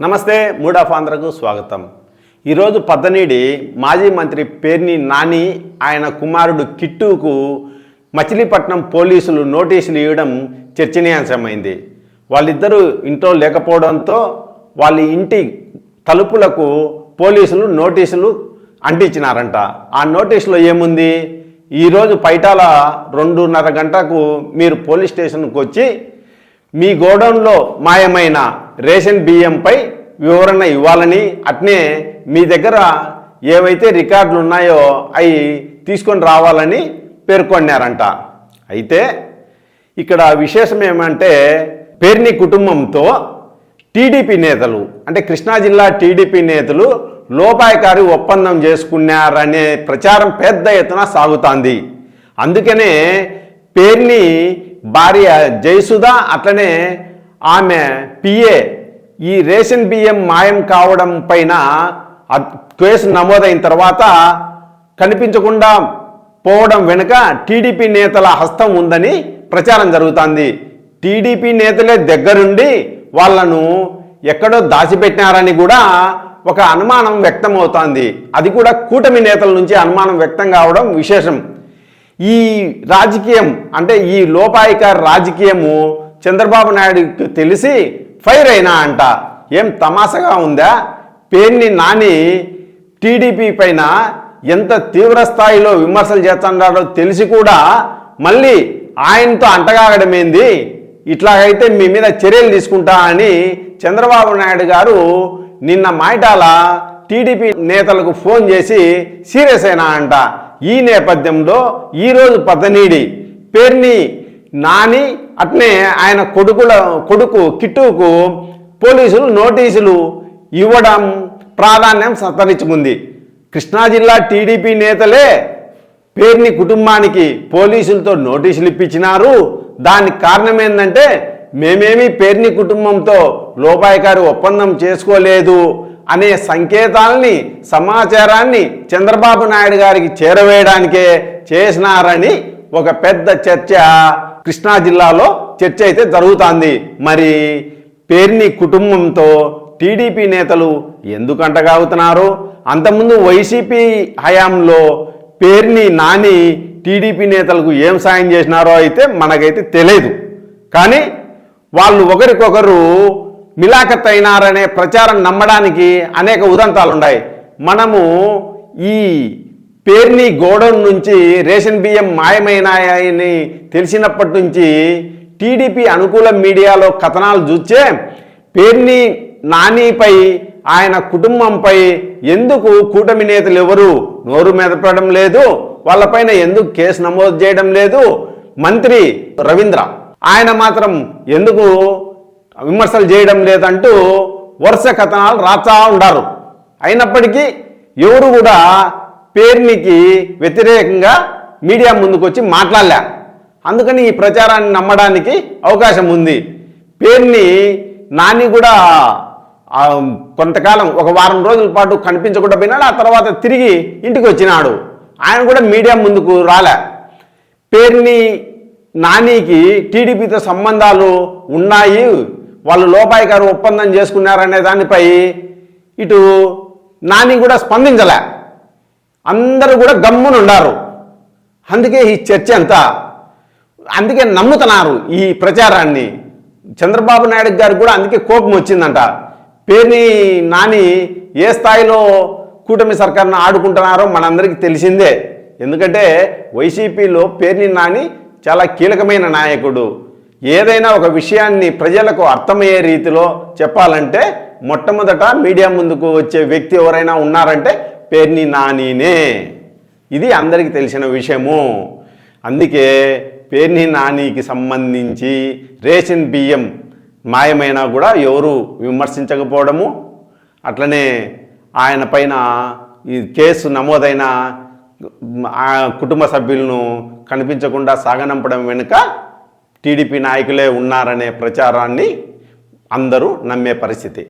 నమస్తే మూడా ఆఫ్ ఆంధ్రకు స్వాగతం. ఈరోజు పద్దనీడి మాజీ మంత్రి పేర్ని నాని ఆయన కుమారుడు కిట్టుకు మచిలీపట్నం పోలీసులు నోటీసులు ఇవ్వడం చర్చనీయాంశమైంది. వాళ్ళిద్దరూ ఇంట్లో లేకపోవడంతో వాళ్ళ ఇంటి తలుపులకు పోలీసులు నోటీసులు అంటించినారంట. ఆ నోటీసులో ఏముంది? ఈరోజు పైటాల రెండున్నర గంటకు మీరు పోలీస్ స్టేషన్కు వచ్చి మీ గోడౌన్లో మాయమైన రేషన్ బియ్యంపై వివరణ ఇవ్వాలని అట్నే మీ దగ్గర ఏవైతే రికార్డులు ఉన్నాయో అవి తీసుకొని రావాలని పేర్కొన్నారంట. అయితే ఇక్కడ విశేషం ఏమంటే పేర్ని కుటుంబంతో టీడీపీ నేతలు అంటే కృష్ణా జిల్లా టీడీపీ నేతలు లోపాయకారి ఒప్పందం చేసుకున్నారనే ప్రచారం పెద్ద ఎత్తున సాగుతోంది. అందుకనే పేర్ని భార్య జయసుధ అట్లనే ఆమె పిఏ ఈ రేషన్ బియ్యం మాయం కావడం పైన కేసు నమోదైన తర్వాత కనిపించకుండా పోవడం వెనుక టీడీపీ నేతల హస్తం ఉందని ప్రచారం జరుగుతోంది. టీడీపీ నేతలే దగ్గరుండి వాళ్ళను ఎక్కడో దాచిపెట్టినారని కూడా ఒక అనుమానం వ్యక్తమవుతోంది. అది కూడా కూటమి నేతల నుంచి అనుమానం వ్యక్తం కావడం విశేషం. ఈ రాజకీయం అంటే ఈ లోపాయిక రాజకీయము చంద్రబాబు నాయుడుకి తెలిసి ఫైర్ అయినా అంట. ఏం తమాషగా ఉందా? పేర్ని నాని టీడీపీ పైన ఎంత తీవ్ర స్థాయిలో విమర్శలు చేస్తున్నాడో తెలిసి కూడా మళ్ళీ ఆయనతో అంటగాగడమేంది ఇట్లాగైతే మీ మీద చర్యలు తీసుకుంటా అని చంద్రబాబు నాయుడు గారు నిన్న మైటాల టీడీపీ నేతలకు ఫోన్ చేసి సీరియస్ అయినా అంట. ఈ నేపథ్యంలో ఈరోజు పద్దనీడి పేర్ని నాని అట్నే ఆయన కొడుకుల కొడుకు కిట్టుకు పోలీసులు నోటీసులు ఇవ్వడం ప్రాధాన్యం సంతరించుకుంది. కృష్ణా జిల్లా టీడీపీ నేతలే పేర్ని కుటుంబానికి పోలీసులతో నోటీసులు ఇప్పించినారు. దానికి కారణం ఏంటంటే మేమేమి పేర్ని కుటుంబంతో లోపాయకారి ఒప్పందం చేసుకోలేదు అనే సంకేతాల్ని సమాచారాన్ని చంద్రబాబు నాయుడు గారికి చేరవేయడానికే చేసినారని ఒక పెద్ద చర్చ కృష్ణా జిల్లాలో చర్చ అయితే జరుగుతోంది. మరి పేర్ని కుటుంబంతో టీడీపీ నేతలు ఎందుకు అంటగాగుతున్నారు? అంతకుముందు వైసీపీ హయాంలో పేర్ని నాని టీడీపీ నేతలకు ఏం సాయం చేసినారో అయితే మనకైతే తెలియదు కానీ వాళ్ళు ఒకరికొకరు మిలాఖత్ అయినారనే ప్రచారం నమ్మడానికి అనేక ఉదంతాలు ఉన్నాయి మనము ఈ పేర్ని గోడౌన్ నుంచి రేషన్ బియ్యం మాయమైనాయని తెలిసినప్పటి నుంచి టీడీపీ అనుకూల మీడియాలో కథనాలు చూచే పేర్ని నానిపై ఆయన కుటుంబంపై ఎందుకు కూటమి నేతలు ఎవరు నోరు మెదపడం లేదు వాళ్ళపైన ఎందుకు కేసు నమోదు చేయడం లేదు? మంత్రి రవీంద్ర ఆయన మాత్రం ఎందుకు విమర్శలు చేయడం లేదంటూ వరుస కథనాలు రాస్తా ఉండారు. అయినప్పటికీ ఎవరు కూడా పేర్నికి వ్యతిరేకంగా మీడియా ముందుకు వచ్చి మాట్లాడలే. అందుకని ఈ ప్రచారాన్ని నమ్మడానికి అవకాశం ఉంది. పేర్ని నాని కూడా కొంతకాలం ఒక వారం రోజుల పాటు కనిపించకుండా పోయినాడు ఆ తర్వాత తిరిగి ఇంటికి వచ్చినాడు ఆయన కూడా మీడియా ముందుకు రాలే. పేరుని నానికి టీడీపీతో సంబంధాలు ఉన్నాయి. వాళ్ళు లోపాయి గారు ఒప్పందం చేసుకున్నారనే దానిపై ఇటు నాని కూడా స్పందించలే. అందరూ కూడా గమ్మునుండారు. అందుకే ఈ చర్చ అంతా అందుకే నమ్ముతున్నారు ఈ ప్రచారాన్ని. చంద్రబాబు నాయుడు గారికి కూడా అందుకే కోపం వచ్చిందంట. పేర్ని నాని ఏ స్థాయిలో కూటమి సర్కార్ను ఆడుకుంటున్నారో మనందరికీ తెలిసిందే. ఎందుకంటే వైసీపీలో పేర్ని నాని చాలా కీలకమైన నాయకుడు. ఏదైనా ఒక విషయాన్ని ప్రజలకు అర్థమయ్యే రీతిలో చెప్పాలంటే మొట్టమొదట మీడియా ముందుకు వచ్చే వ్యక్తి ఎవరైనా ఉన్నారంటే పేర్ని నానినే. ఇది అందరికీ తెలిసిన విషయము. అందుకే పేర్ని నానికి సంబంధించి రేషన్ బియ్యం మాయమైనా కూడా ఎవరు విమర్శించకపోవడము. అట్లనే ఆయన పైన ఈ కేసు నమోదైన ఆ కుటుంబ సభ్యులను కనిపించకుండా సాగనంపడం వెనుక టీడీపీ నాయకులే ఉన్నారనే ప్రచారాన్ని అందరూ నమ్మే పరిస్థితి.